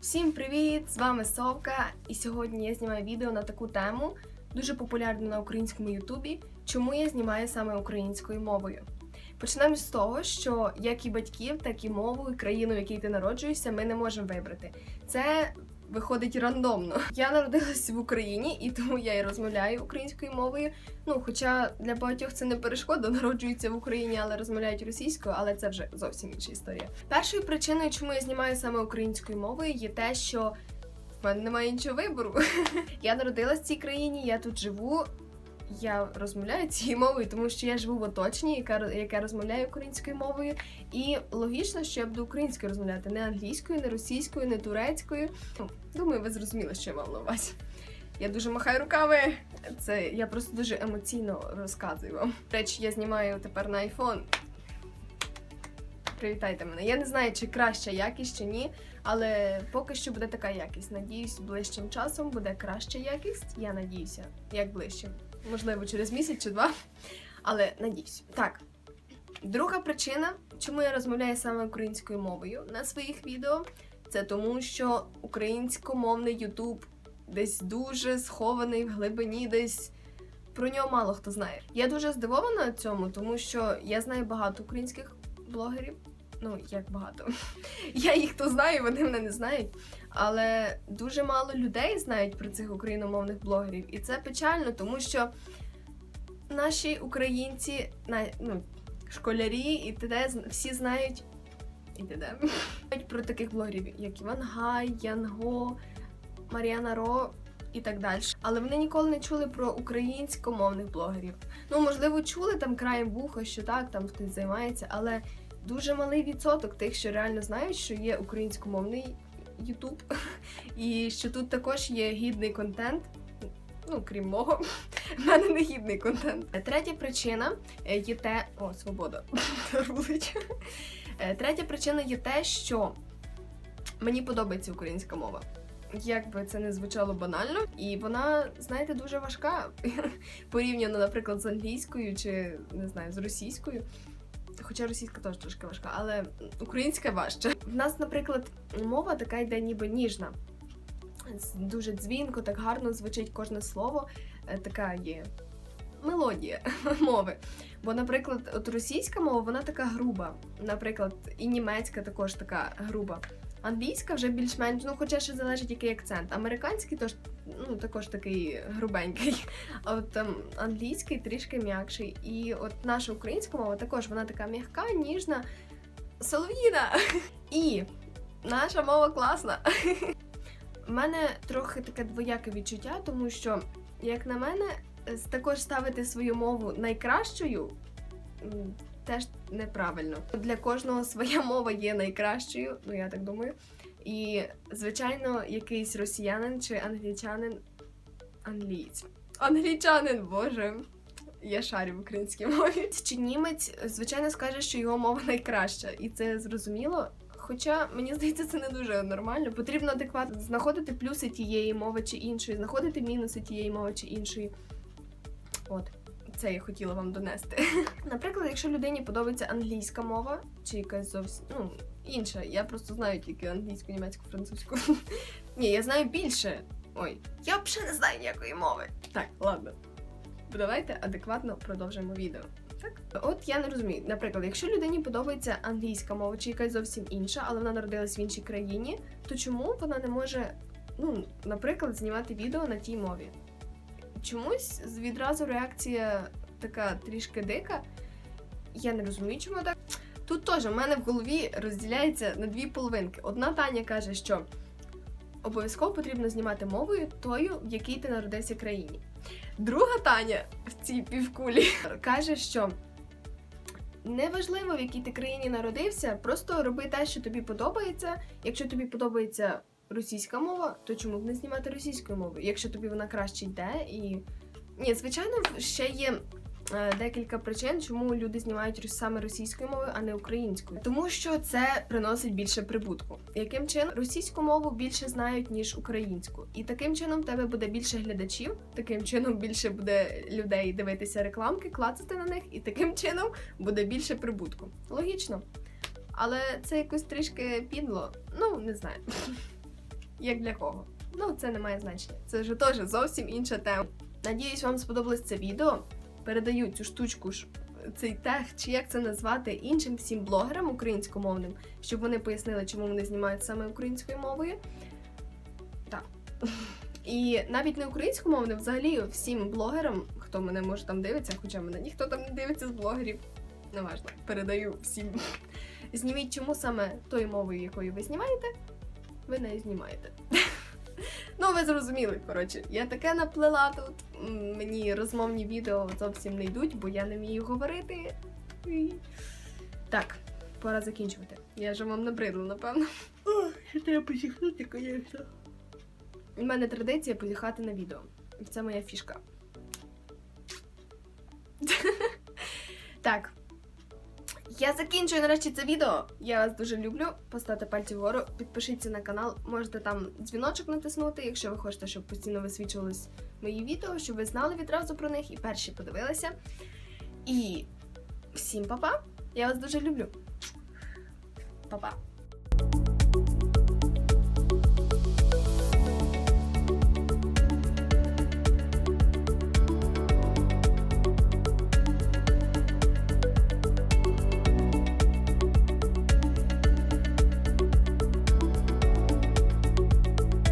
Всім привіт! З вами Совка, і сьогодні я знімаю відео на таку тему, дуже популярну на українському Ютубі, чому я знімаю саме українською мовою. Почнемо з того, що як і батьків, так і мову, і країну, в якій ти народжуєшся, ми не можемо вибрати. Це виходить рандомно. Я народилась в Україні, і тому я і розмовляю українською мовою. Ну, хоча для багатьох це не перешкода, народжуються в Україні, але розмовляють російською, але це вже зовсім інша історія. Першою причиною, чому я знімаю саме українською мовою, є те, що в мене немає іншого вибору. Я народилась в цій країні, я тут живу. Я розмовляю цією мовою, тому що я живу в оточенні, яка, яке розмовляє українською мовою. І логічно, що я буду українською розмовляти не англійською, не російською, не турецькою. Ну, Думаю, ви зрозуміли, що я мав на увазі. Я дуже махаю руками. Це я просто дуже емоційно розказую вам. Речі, я знімаю тепер на iPhone. Привітайте мене. Я не знаю, чи краща якість, чи ні, але поки що буде така якість. Надіюсь, ближчим часом буде краща якість. Я надіюся, як ближчим. Можливо, через місяць чи два. Але надіюсь. Так. Друга причина, чому я розмовляю саме українською мовою на своїх відео, це тому, що українськомовний Ютуб десь дуже схований в глибині, десь про нього мало хто знає. Я дуже здивована цьому, тому що я знаю багато українських блогерів. Ну, як багато. Я їх то знаю, вони мене не знають. Але дуже мало людей знають про цих україномовних блогерів. І це печально, тому що наші українці, ну, школярі і т.д. всі знають і т.д. про таких блогерів, як Іван Гай, Янго, Мар'яна Ро і так далі. Але вони ніколи не чули про українськомовних блогерів. Ну, можливо, чули там краєм вуха, що так, там хтось займається, але дуже малий відсоток тих, що реально знають, що є українськомовний Ютуб, і що тут також є гідний контент. Ну, крім мого, в мене не гідний контент. Третя причина е, є те. О, свобода. Рулить. Е, Третя причина є те, що мені подобається українська мова. Як би це не звучало банально, і вона, знаєте, дуже важка порівняно, наприклад, з англійською чи не знаю, з російською. Хоча російська теж трошки важка, але українська важче. В нас, наприклад, мова така йде ніби ніжна. Дуже дзвінко, так гарно звучить кожне слово. Е, Така є мелодія мови. Бо, наприклад, от російська мова, вона така груба. Наприклад, і німецька також така груба. Англійська вже більш-менш, ну хоча ще залежить який акцент. Американський тож, ну, також такий грубенький. А от там англійський трішки м'якший. І от наша українська мова також вона така м'яка, ніжна, солов'їна. І наша мова класна. У мене трохи таке двояке відчуття, тому що, як на мене, також ставити свою мову найкращою теж неправильно. Для кожного своя мова є найкращою, ну я так думаю. І, звичайно, якийсь росіянин чи англічанин. Англієць. Англічанин, боже. Я шарю в українській мові. Чи німець, звичайно, скаже, що його мова найкраща, і це зрозуміло. Хоча мені здається, це не дуже нормально. Потрібно адекватно знаходити плюси тієї мови чи іншої, знаходити мінуси тієї мови чи іншої. От, це я хотіла вам донести. Наприклад, якщо людині подобається англійська мова, чи якась зовсім ну, інша, я просто знаю тільки англійську, німецьку, французьку. Ні, я знаю більше. Ой, я взагалі не знаю ніякої мови. Так, ладно. Давайте адекватно продовжимо відео. Так, от я не розумію. Наприклад, якщо людині подобається англійська мова чи якась зовсім інша, але вона народилась в іншій країні, то чому вона не може, ну, наприклад, знімати відео на тій мові? Чомусь відразу реакція така трішки дика. Я не розумію, чому так. Тут теж в мене в голові розділяється на дві половинки. Одна Таня каже, що обов'язково потрібно знімати мовою тою, в якій ти народився країні. Друга Таня в цій півкулі каже, що неважливо, в якій ти країні народився, просто роби те, що тобі подобається. Якщо тобі подобається російська мова, то чому б не знімати російською мовою? Якщо тобі вона краще йде і. Ні, звичайно, ще є е, декілька причин, чому люди знімають саме російською мовою, а не українською. Тому що це приносить більше прибутку. Яким чином російську мову більше знають ніж українську, і таким чином в тебе буде більше глядачів, таким чином більше буде людей дивитися рекламки, клацати на них, і таким чином буде більше прибутку. Логічно. Але це якось трішки підло. Ну, не знаю. Як для кого. Ну, це не має значення. Це вже теж зовсім інша тема. Надіюсь, вам сподобалось це відео. Передаю цю штучку, ж- цей тег, чи як це назвати, іншим всім блогерам українськомовним, щоб вони пояснили, чому вони знімають саме українською мовою. Так. І навіть не українськомовним, взагалі всім блогерам, хто мене може там дивиться, хоча мене ніхто там не дивиться з блогерів. Неважно, передаю всім. Зніміть чому саме тою мовою, якою ви знімаєте, ви нею знімаєте. Ну, ви зрозуміли, коротше, я таке наплела тут. Мені розмовні відео зовсім не йдуть, бо я не вмію говорити. Так, пора закінчувати. Я вже вам набридла, напевно. Ще треба посіхнути, звісно. У мене традиція позіхати на відео. Це моя фішка. так. Я закінчую нарешті це відео. Я вас дуже люблю. Поставте пальці вгору, підпишіться на канал. Можете там дзвіночок натиснути, якщо ви хочете, щоб постійно висвічувались мої відео, щоб ви знали відразу про них і перші подивилися. І всім па-па! Я вас дуже люблю. Па-па!